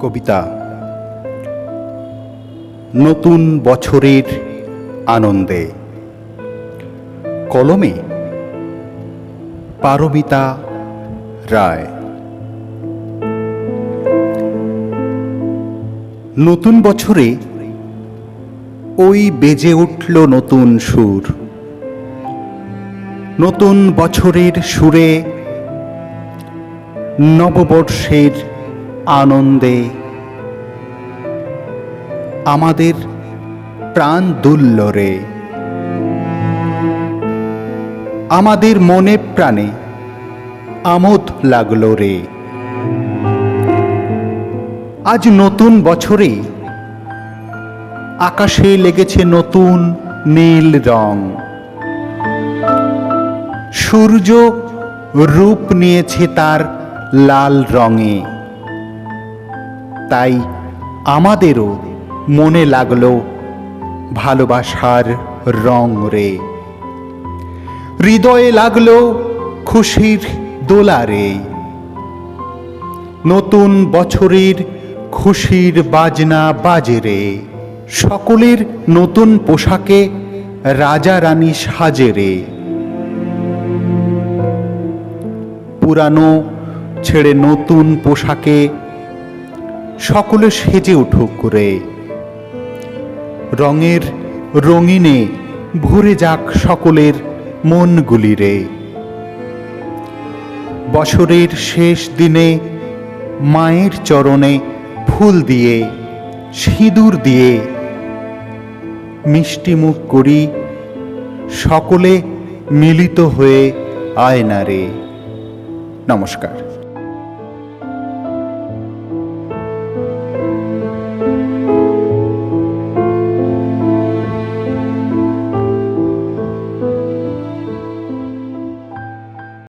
কবিতা। নতুন বছরের আনন্দে। কলমে পারমিতা রায়। নতুন বছরে ওই বেজে উঠল নতুন সুর। নতুন বছরের সুরে নববর্ষের আনন্দে। আমাদের প্রাণ দুল্ল রে। আমাদের মনে প্রাণে আমোদ লাগল রে। আজ নতুন বছরে আকাশে লেগেছে নতুন নীল রং। সূর্য রূপ নিয়েছে তার লাল রঙে। তাই আমাদেরও মনে লাগল ভালোবাসার রং রে। হৃদয়ে লাগল খুশির দোলারে নতুন বছরের খুশির বাজনা বাজে রে। সকলের নতুন পোশাকে রাজা রানী সাজে রে। পুরানো ছেড়ে নতুন পোশাকে সকলে সেজে উঠুক করে। রঙের রঙিনে ভরে যাক সকলের মনগুলি রে বছরের শেষ দিনে মায়ের চরণে ফুল দিয়ে, সিঁদুর দিয়ে মিষ্টি মুখ করি সকলে মিলিত হয়ে আয়নারে। নমস্কার।